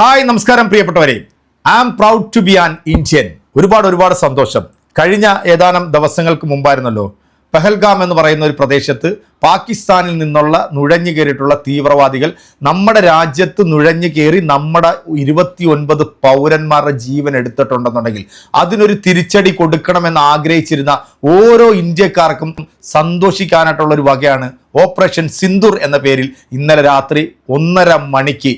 Hi നമസ്കാരം പ്രിയപ്പെട്ടവരെ. I am proud to be an Indian ഒരുപാട് ഒരുപാട് സന്തോഷം. കഴിഞ്ഞ ഏതാനും ദിവസങ്ങൾക്ക് മുമ്പായിരുന്നല്ലോ പെഹൽഗാം എന്ന് പറയുന്ന ഒരു പ്രദേശത്ത് പാകിസ്ഥാനിൽ നിന്നുള്ള നുഴഞ്ഞു കയറിയിട്ടുള്ള തീവ്രവാദികൾ നമ്മുടെ രാജ്യത്ത് നുഴഞ്ഞു കയറി നമ്മുടെ ഇരുപത്തി ഒൻപത് പൗരന്മാരുടെ ജീവൻ എടുത്തിട്ടുണ്ടെന്നുണ്ടെങ്കിൽ അതിനൊരു തിരിച്ചടി കൊടുക്കണമെന്ന് ആഗ്രഹിച്ചിരുന്ന ഓരോ ഇന്ത്യക്കാർക്കും സന്തോഷിക്കാനായിട്ടുള്ള ഒരു വകയാണ് ഓപ്പറേഷൻ സിന്ദൂർ എന്ന പേരിൽ ഇന്നലെ രാത്രി ഒന്നര മണിക്ക്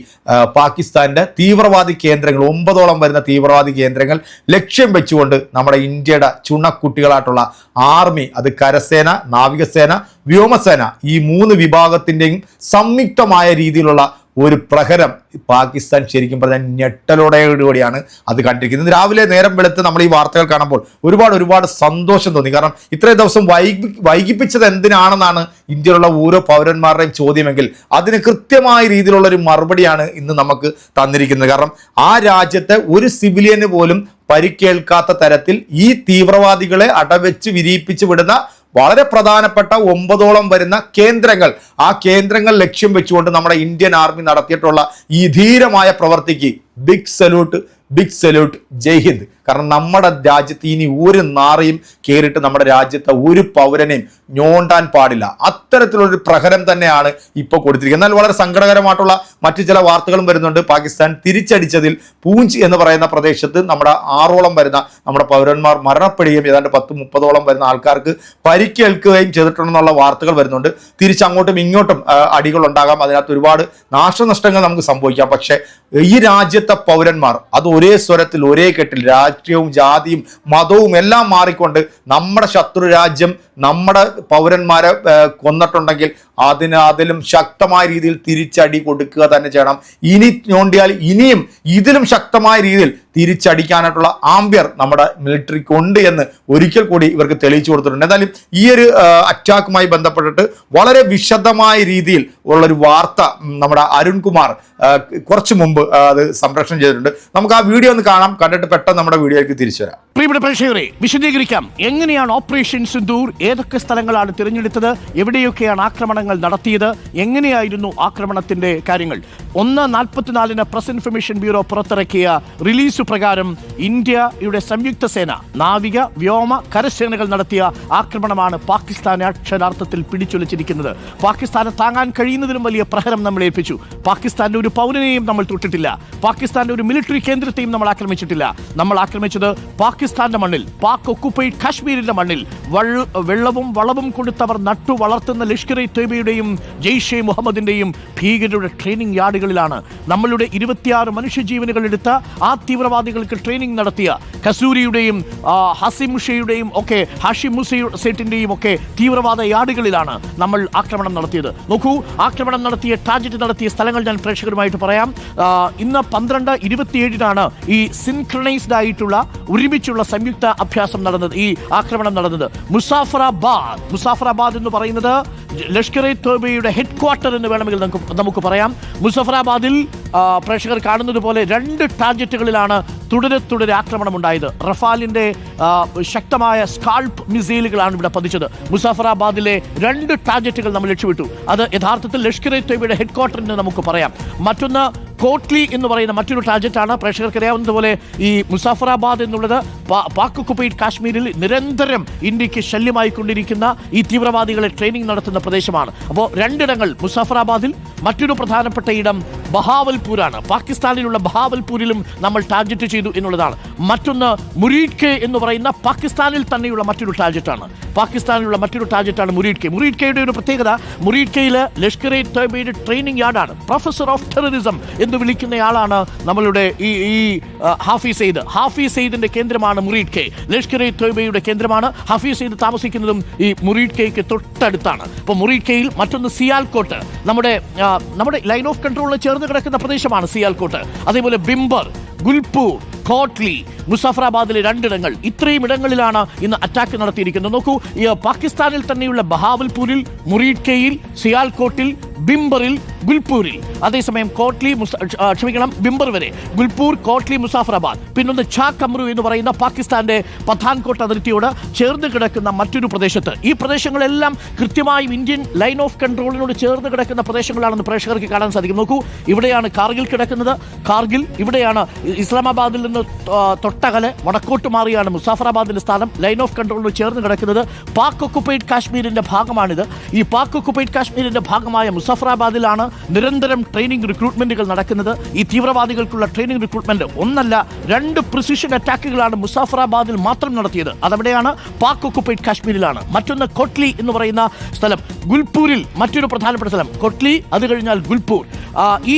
പാകിസ്ഥാന്റെ തീവ്രവാദി കേന്ദ്രങ്ങൾ ഒമ്പതോളം വരുന്ന തീവ്രവാദി കേന്ദ്രങ്ങൾ ലക്ഷ്യം വെച്ചുകൊണ്ട് നമ്മുടെ ഇന്ത്യയുടെ ചുണക്കുട്ടികളായിട്ടുള്ള ആർമി അത് കരസേന നാവികസേന വ്യോമസേന ഈ മൂന്ന് വിഭാഗത്തിന്റെയും സംയുക്തമായ രീതിയിലുള്ള ഒരു പ്രഹരം പാകിസ്ഥാൻ ശരിക്കും പറഞ്ഞാൽ ഞെട്ടലോടെയോടുകൂടിയാണ് അത് കണ്ടിരിക്കുന്നത്. രാവിലെ നേരം വെളുത്ത് നമ്മൾ ഈ വാർത്തകൾ കാണുമ്പോൾ ഒരുപാട് ഒരുപാട് സന്തോഷം തോന്നി. കാരണം ഇത്രയും ദിവസം വൈകി വൈകിപ്പിച്ചത് എന്തിനാണെന്നാണ് ഇന്ത്യയിലുള്ള ഓരോ പൗരന്മാരുടെയും ചോദ്യമെങ്കിൽ അതിന് കൃത്യമായ രീതിയിലുള്ള ഒരു മറുപടിയാണ് ഇന്ന് നമുക്ക് തന്നിരിക്കുന്നത്. കാരണം ആ രാജ്യത്തെ ഒരു സിവിലിയന് പോലും പരിക്കേൽക്കാത്ത തരത്തിൽ ഈ തീവ്രവാദികളെ അടവെച്ച് വിരിയിപ്പിച്ച് വിടുന്ന വളരെ പ്രധാനപ്പെട്ട ഒമ്പതോളം വരുന്ന കേന്ദ്രങ്ങൾ. ആ കേന്ദ്രങ്ങൾ ലക്ഷ്യം വെച്ചുകൊണ്ട് നമ്മുടെ ഇന്ത്യൻ ആർമി നടത്തിയിട്ടുള്ള ഈ ധീരമായ പ്രവർത്തിക്ക് ബിഗ് സല്യൂട്ട് ബിഗ് സല്യൂട്ട്. ജയ് ഹിന്ദ്. കാരണം നമ്മുടെ രാജ്യത്ത് ഇനി ഒരു നാറയും കയറിയിട്ട് നമ്മുടെ രാജ്യത്തെ ഒരു പൗരനെയും ഞോണ്ടാൻ പാടില്ല. അത്തരത്തിലുള്ളൊരു പ്രഹരം തന്നെയാണ് ഇപ്പോൾ കൊടുത്തിരിക്കുന്നത്. എന്നാൽ വളരെ സങ്കടകരമായിട്ടുള്ള മറ്റു ചില വാർത്തകളും വരുന്നുണ്ട്. പാകിസ്ഥാൻ തിരിച്ചടിച്ചതിൽ പൂഞ്ച് എന്ന് പറയുന്ന പ്രദേശത്ത് നമ്മുടെ ആറോളം വരുന്ന നമ്മുടെ പൗരന്മാർ മരണപ്പെടുകയും ഏതാണ്ട് പത്ത് മുപ്പതോളം വരുന്ന ആൾക്കാർക്ക് പരിക്കേൽക്കുകയും ചെയ്തിട്ടുണ്ടെന്നുള്ള വാർത്തകൾ വരുന്നുണ്ട്. തിരിച്ചങ്ങോട്ടും ഇങ്ങോട്ടും അടികൾ ഉണ്ടാകാം അതിനകത്ത് ഒരുപാട് നാശനഷ്ടങ്ങൾ നമുക്ക് സംഭവിക്കാം. പക്ഷേ ഈ രാജ്യത്തെ പൗരന്മാർ അത് ഒരേ സ്വരത്തിൽ ഒരേ കെട്ടിൽ രാഷ്ട്രീയവും ജാതിയും മതവും എല്ലാം മാറിക്കൊണ്ട് നമ്മുടെ ശത്രു രാജ്യം നമ്മുടെ പൗരന്മാരെ കൊന്നിട്ടുണ്ടെങ്കിൽ അതിന് അതിലും ശക്തമായ രീതിയിൽ തിരിച്ചടി കൊടുക്കുക തന്നെ ചെയ്യണം. ഇനി ഞോണ്ടിയാൽ ഇനിയും ഇതിലും ശക്തമായ രീതിയിൽ തിരിച്ചടിക്കാനായിട്ടുള്ള ആംബിയർ നമ്മുടെ മിലിറ്ററിക്ക് ഉണ്ട് എന്ന് ഒരിക്കൽ കൂടി ഇവർക്ക് തെളിയിച്ചു കൊടുത്തിട്ടുണ്ട്. എന്തായാലും ഈ ഒരു അറ്റാക്കുമായി ബന്ധപ്പെട്ടിട്ട് വളരെ വിശദമായ രീതിയിൽ ഉള്ളൊരു വാർത്ത നമ്മുടെ അരുൺകുമാർ കുറച്ച് മുമ്പ് അത് സംപ്രേഷണം ചെയ്തിട്ടുണ്ട്. നമുക്ക് ആ വീഡിയോ ഒന്ന് കാണാം. കണ്ടിട്ട് പെട്ടെന്ന് നമ്മുടെ വീഡിയോയിലേക്ക് തിരിച്ചു വരാം. പ്രിയപ്പെട്ട പ്രേക്ഷകരെ വിശദീകരിക്കാം. എങ്ങനെയാണ് ഓപ്പറേഷൻ സിന്ദൂർ ഏതൊക്കെ സ്ഥലങ്ങളാണ് തിരഞ്ഞെടുത്തത്? എവിടെയൊക്കെയാണ് ആക്രമണങ്ങൾ നടത്തിയത്? എങ്ങനെയായിരുന്നു ആക്രമണത്തിന്റെ കാര്യങ്ങൾ? ഒന്ന് നാൽപ്പത്തിനാലിന് പ്രസ് ഇൻഫർമേഷൻ ബ്യൂറോ പുറത്തിറക്കിയ റിലീസ് പ്രകാരം ഇന്ത്യയുടെ സംയുക്ത സേന നാവിക വ്യോമ കരസേനകൾ നടത്തിയ ആക്രമണമാണ് പാകിസ്ഥാനെ അക്ഷരാർത്ഥത്തിൽ പിടിച്ചുലച്ചിരിക്കുന്നത്. പാകിസ്ഥാനെ താങ്ങാൻ കഴിയുന്നതിലും വലിയ പ്രഹരം നമ്മൾ ഏൽപ്പിച്ചു. പാകിസ്ഥാന്റെ ഒരു പൗരനെയും നമ്മൾ തൊട്ടിട്ടില്ല. പാകിസ്ഥാന്റെ ഒരു മിലിറ്ററി കേന്ദ്രത്തെയും നമ്മൾ ആക്രമിച്ചിട്ടില്ല. നമ്മൾ ആക്രമിച്ചത് പാകിസ്ഥാന്റെ മണ്ണിൽ പാക് ഒക്കുപ്പൈഡ് കാശ്മീരിന്റെ മണ്ണിൽ വള്ള- വെള്ളവും വളവും കൊടുത്തവർ നട്ടു വളർത്തുന്ന ലഷ്കർ ഇ തൊയ്ബയുടെയും ജെയ്ഷെ മുഹമ്മദിന്റെയും ഭീകരരുടെ ട്രെയിനിങ് യാർഡുകളിലാണ് നമ്മളുടെ ഇരുപത്തിയാറ് മനുഷ്യജീവനുകൾ എടുത്ത ആ തീവ്രവാദികൾക്ക് ട്രെയിനിങ് നടത്തിയ കസൂരിയുടെയും ഹസിമുഷയുടെയും ഹസിം മുഷയുടെയും ഒക്കെ ഹാഷിം മുസൈറ്റിന്റെയും ഒക്കെ തീവ്രവാദ യാർഡുകളിലാണ് നമ്മൾ ആക്രമണം നടത്തിയത്. നോക്കൂ ആക്രമണം നടത്തിയ ടാർജറ്റ് നടത്തിയ സ്ഥലങ്ങൾ ഞാൻ പ്രേക്ഷകരുമായിട്ട് പറയാം. ഇന്ന് പന്ത്രണ്ട് ഇരുപത്തിയേഴിനാണ് ഈ സിൻക്രണൈസ്ഡ് ആയിട്ടുള്ള ഒരുമിച്ചുള്ള സംയുക്ത അഭ്യാസം നടന്നത് ഈ ആക്രമണം നടന്നത്. മുസാഫറാബാദ്. മുസാഫറാബാദ് എന്ന് പറയുന്നത് ലഷ്കർ ഇ തോബയുടെ ഹെഡ് ക്വാർട്ടർ എന്ന് വേണമെങ്കിൽ നമുക്ക് നമുക്ക് പറയാം. മുസഫറാബാദിൽ പ്രേക്ഷകർ കാണുന്നത് പോലെ രണ്ട് ടാർജറ്റുകളിലാണ് തുടരെ തുടരെ ആക്രമണം ഉണ്ടായത്. റഫാലിന്റെ ശക്തമായ സ്കാൾപ്പ് മിസൈലുകളാണ് ഇവിടെ പതിച്ചത്. മുസാഫറാബാദിലെ രണ്ട് ടാർജറ്റുകൾ നമ്മൾ ലക്ഷ്യമിട്ടു. അത് യഥാർത്ഥത്തിൽ ലഷ്കർ ഇ തോബയുടെ ഹെഡ് ക്വാർട്ടർ എന്ന് നമുക്ക് പറയാം. മറ്റൊന്ന് കോട്ട്ലി എന്ന് പറയുന്ന മറ്റൊരു ടാർജറ്റാണ്. പ്രേക്ഷകർക്ക് അറിയാവുന്നതുപോലെ ഈ മുസാഫറാബാദ് എന്നുള്ളത് പാക് കുപ്പൈറ്റ് കാശ്മീരിൽ നിരന്തരം ഇന്ത്യയ്ക്ക് ശല്യമായിക്കൊണ്ടിരിക്കുന്ന ഈ തീവ്രവാദികളെ ട്രെയിനിങ് നടത്തുന്ന പ്രദേശമാണ്. അപ്പോൾ രണ്ടിടങ്ങൾ മുസാഫറാബാദിൽ മറ്റൊരു പ്രധാനപ്പെട്ട ഇടം ബഹാവൽപൂരാണ്. പാകിസ്ഥാനിലുള്ള ബഹാവൽപൂരിലും നമ്മൾ ടാർഗറ്റ് ചെയ്തു എന്നുള്ളതാണ്. മറ്റൊന്ന് മുരീഡ് കെ എന്ന് പറയുന്ന പാകിസ്ഥാനിൽ തന്നെയുള്ള മറ്റൊരു ടാർഗറ്റാണ് പാകിസ്ഥാനിലുള്ള മറ്റൊരു ടാർഗറ്റാണ് മുരീഡ് കെ മുരീഡ് കെയുടെ ഒരു പ്രത്യേകത മുരീഡ് കെയിൽ ലഷ്കർ ഇ തൊയ്ബയുടെ ട്രെയിനിങ് യാർഡാണ് പ്രൊഫസർ ഓഫ് ടെററിസം എന്ന് വിളിക്കുന്നയാളാണ് നമ്മളുടെ ഈ ഈ ഹാഫി സെയ്ദ്. ഹാഫിസ് സെയ്ദിന്റെ കേന്ദ്രമാണ് മുരീഡ് കെ ലഷ്കർ ഇ തൊയ്ബയുടെ കേന്ദ്രമാണ്. ഹാഫിസ് സെയ്ദ് താമസിക്കുന്നതും ഈ മുരീഡ് കെയ്ക്ക് തൊട്ടടുത്താണ്. അപ്പോൾ മുറീഡ് കെയിൽ മറ്റൊന്ന് സിയാൽകോട്ട്. നമ്മുടെ നമ്മുടെ ലൈൻ ഓഫ് കൺട്രോളിൽ ചേർന്ന് കിടക്കുന്ന പ്രദേശമാണ് സിയാൽകോട്ട്. അതേപോലെ ബിംബർ ഗുൽപൂർ കോട്ട്ലി മുസാഫറാബാദിലെ രണ്ടിടങ്ങൾ ഇത്രയും ഇടങ്ങളിലാണ് ഇന്ന് അറ്റാക്ക് നടത്തിയിരിക്കുന്നത്. നോക്കൂ പാകിസ്ഥാനിൽ തന്നെയുള്ള ബഹാവൽപൂരിൽ മുറീഡ്കയിൽ സിയാൽകോട്ടിൽ ബിംബറിൽ ഗുൽപൂരിൽ. അതേസമയം കോട്ട്ലി ക്ഷമിക്കണം ബിംബർ വരെ. ഗുൽപൂർ കോട്ട്ലി മുസാഫറാബാദ്. പിന്നൊന്ന് ഛാ കമ്രു എന്ന് പറയുന്ന പാകിസ്ഥാന്റെ പത്താൻകോട്ട് അതിർത്തിയോട് ചേർന്ന് കിടക്കുന്ന മറ്റൊരു പ്രദേശത്ത്. ഈ പ്രദേശങ്ങളെല്ലാം കൃത്യമായും ഇന്ത്യൻ ലൈൻ ഓഫ് കൺട്രോളിനോട് ചേർന്ന് കിടക്കുന്ന പ്രദേശങ്ങളാണെന്ന് പ്രേക്ഷകർക്ക് കാണാൻ സാധിക്കും. നോക്കൂ ഇവിടെയാണ് കാർഗിൽ കിടക്കുന്നത്. കാർഗിൽ ഇവിടെയാണ് ഇസ്ലാമാബാദിൽ നിന്ന് തൊട്ടകലെ വടക്കോട്ട് മാറിയാണ് മുസാഫറാബാദിന്റെ സ്ഥാനം. ലൈൻ ഓഫ് കൺട്രോളിനോട് ചേർന്ന് കിടക്കുന്നത് പാക് ഒക്കുപ്പൈഡ് കാശ്മീരിന്റെ ഭാഗമാണിത്. ഈ പാക് ഒക്കുപ്പൈഡ് കാശ്മീരിന്റെ ഭാഗമായ മുസാഫറാബാദിലാണ് നിരന്തരം ട്രെയിനിങ് റിക്രൂട്ട്മെന്റുകൾ നടക്കുന്നത്. ഈ തീവ്രവാദികൾക്കുള്ള ട്രെയിനിങ് റിക്രൂട്ട്മെന്റ് ഒന്നല്ല രണ്ട് പ്രിസിഷൻ അറ്റാക്കുകളാണ് മുസാഫറാബാദിൽ മാത്രം നടത്തിയത്. അതവിടെയാണ് പാക് ഒക്കുപ്പൈഡ് കാശ്മീരിലാണ്. മറ്റൊന്ന് കൊട്ട്ലി എന്ന് പറയുന്ന സ്ഥലം. ഗുൽപൂരിൽ മറ്റൊരു പ്രധാനപ്പെട്ട സ്ഥലം. കൊട്ട്ലി അത് കഴിഞ്ഞാൽ ഗുൽപൂർ. ഈ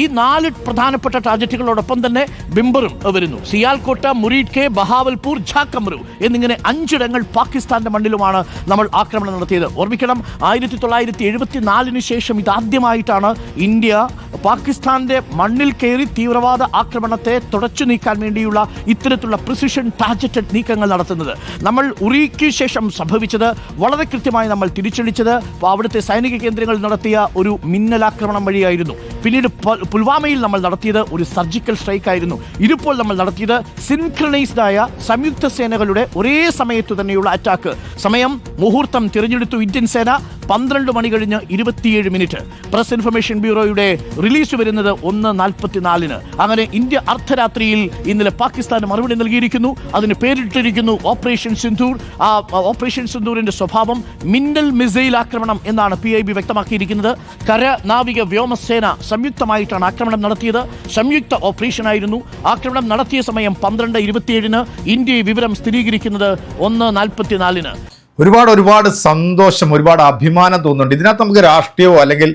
ഈ നാല് പ്രധാനപ്പെട്ട ടാർജറ്റുകളോടൊപ്പം തന്നെ ബിംബറും വരുന്നു. സിയാൽകോട്ട മുരീഡ് കെ ബഹാവൽപൂർ ഝാക്കമ്രു എന്നിങ്ങനെ അഞ്ചിടങ്ങൾ പാകിസ്ഥാന്റെ മണ്ണിലുമാണ് നമ്മൾ ആക്രമണം നടത്തിയത്. ഓർമ്മിക്കണം ആയിരത്തി തൊള്ളായിരത്തി എഴുപത്തിനാലിന് ശേഷം ഇതാദ്യമായിട്ടാണ് ഇന്ത്യ പാകിസ്ഥാന്റെ മണ്ണിൽ കയറി തീവ്രവാദ ആക്രമണത്തെ തുടച്ചു നീക്കാൻ വേണ്ടിയുള്ള ഇത്തരത്തിലുള്ള പ്രിസിഷൻ ടാർജറ്റഡ് നീക്കങ്ങൾ നടത്തുന്നത്. നമ്മൾ ഉറിക്ക് ശേഷം സംഭവിച്ചത് വളരെ കൃത്യമായി നമ്മൾ തിരിച്ചടിച്ചത് അവിടുത്തെ സൈനിക കേന്ദ്രങ്ങൾ നടത്തിയ ഒരു മിന്നലാക്രമണം വഴിയായിരുന്നു. പിന്നീട് പുൽവാമയിൽ നമ്മൾ നടത്തിയത് ഒരു സർജിക്കൽ സ്ട്രൈക്ക് ആയിരുന്നു. ഇതിപ്പോൾ നമ്മൾ നടത്തിയത് സിൻക്രണൈസ്ഡ് ആയ സംയുക്ത സേനകളുടെ ഒരേ സമയത്തു തന്നെയുള്ള അറ്റാക്ക്. സമയം മുഹൂർത്തം തിരഞ്ഞെടുത്തു ഇന്ത്യൻ സേന. പന്ത്രണ്ട് മണി കഴിഞ്ഞ് ഇരുപത്തിയേഴ് മിനിറ്റ്. പ്രസ് ഇൻഫർമേഷൻ ബ്യൂറോയുടെ റിലീസ് വരുന്നത് ഒന്ന് നാൽപ്പത്തിനാലിന്. അങ്ങനെ ഇന്ത്യ അർദ്ധരാത്രിയിൽ ഇന്നലെ പാകിസ്ഥാന് മറുപടി നൽകിയിരിക്കുന്നു. അതിന് പേരിട്ടിരിക്കുന്നു ഓപ്പറേഷൻ സിന്ധൂർ. ആ ഓപ്പറേഷൻ സിന്ധൂരിന്റെ സ്വഭാവം മിന്നൽ മിസൈൽ ആക്രമണം എന്നാണ് പി ഐ ബി വ്യക്തമാക്കിയിരിക്കുന്നത്. കര നാവിക വ്യോമസേന സംയുക്തമായിട്ടാണ് ആക്രമണം നടത്തിയത്. സംയുക്ത ഓപ്പറേഷനായിരുന്നു. ആക്രമണം നടത്തിയ സമയം പന്ത്രണ്ട് ഇരുപത്തിയേഴിന് ഇന്ത്യയെ വിവരം സ്ഥിരീകരിക്കുന്നത് ഒന്ന് നാൽപ്പത്തിനാലിന്. ഒരുപാട് ഒരുപാട് സന്തോഷം ഒരുപാട് അഭിമാനം തോന്നുന്നുണ്ട്. ഇതിനകത്ത് നമുക്ക് രാഷ്ട്രീയമോ അല്ലെങ്കിൽ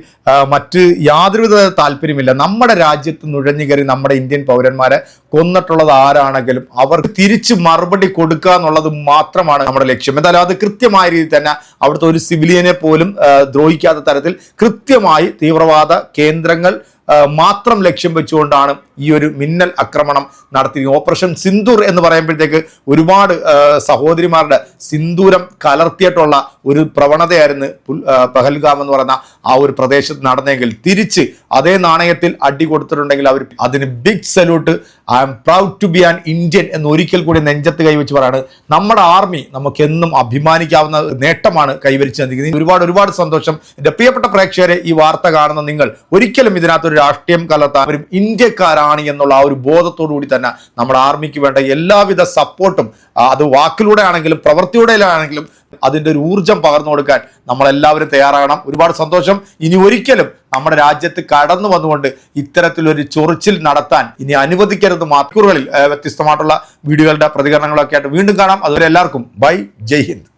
മറ്റ് യാതൊരുവിധ താല്പര്യമില്ല. നമ്മുടെ രാജ്യത്ത് നുഴഞ്ഞു കയറി നമ്മുടെ ഇന്ത്യൻ പൗരന്മാരെ കൊന്നിട്ടുള്ളത് ആരാണെങ്കിലും അവർക്ക് തിരിച്ച് മറുപടി കൊടുക്കുക എന്നുള്ളത് മാത്രമാണ് നമ്മുടെ ലക്ഷ്യം. എന്തായാലും അത് കൃത്യമായ രീതിയിൽ തന്നെ അവിടുത്തെ ഒരു സിവിലിയനെ പോലും ദ്രോഹിക്കാത്ത തരത്തിൽ കൃത്യമായി തീവ്രവാദ കേന്ദ്രങ്ങൾ മാത്രം ലക്ഷ്യം വെച്ചുകൊണ്ടാണ് ഈ ഒരു മിന്നൽ ആക്രമണം നടത്തിയത്. ഓപ്പറേഷൻ സിന്ദൂർ എന്ന് പറയുമ്പോഴത്തേക്ക് ഒരുപാട് സഹോദരിമാരുടെ സിന്ദൂരം കലർത്തിയിട്ടുള്ള ഒരു പ്രവണതയായിരുന്നു പഹൽഗാം എന്ന് പറയുന്ന ആ ഒരു പ്രദേശത്ത് നടന്നെങ്കിൽ തിരിച്ച് അതേ നാണയത്തിൽ അടി കൊടുത്തിട്ടുണ്ടെങ്കിൽ അവർ അതിന് big salute I'm proud to be an Indian എന്ന് ഒരിക്കൽ കൂടി നെഞ്ചത്ത് കൈവച്ച് പറയാണ്. നമ്മുടെ ആർമി നമുക്ക് എന്നും അഭിമാനിക്കാവുന്ന നേട്ടമാണ് കൈവരിച്ചു തന്നിരിക്കുന്നത്. ഒരുപാട് ഒരുപാട് സന്തോഷം. എന്റെ പ്രിയപ്പെട്ട പ്രേക്ഷകരെ ഈ വാർത്ത കാണുന്ന നിങ്ങൾ ഒരിക്കലും ഇതിനകത്തൊരു രാഷ്ട്രീയം കലർത്താൻ ഇന്ത്യക്കാരാണ് എന്നുള്ള ആ ഒരു ബോധത്തോടു കൂടി തന്നെ നമ്മുടെ ആർമിക്ക് വേണ്ട എല്ലാവിധ സപ്പോർട്ടും അത് വാക്കിലൂടെ ആണെങ്കിലും പ്രവൃത്തിയുടെ ആണെങ്കിലും അതിന്റെ ഒരു ഊർജം പകർന്നു കൊടുക്കാൻ നമ്മളെല്ലാവരും തയ്യാറാകണം. ഒരുപാട് സന്തോഷം. ഇനി ഒരിക്കലും നമ്മുടെ രാജ്യത്ത് കടന്നു വന്നുകൊണ്ട് ഇത്തരത്തിലൊരു ചൊറിച്ചിൽ നടത്താൻ ഇനി അനുവദിക്കരുത് മണിക്കൂറുകളിൽ വ്യത്യസ്തമായിട്ടുള്ള വീഡിയോകളുടെ പ്രതികരണങ്ങളൊക്കെ ആയിട്ട് വീണ്ടും കാണാം. അതുവരെ എല്ലാവർക്കും ബൈ. ജയ് ഹിന്ദ്.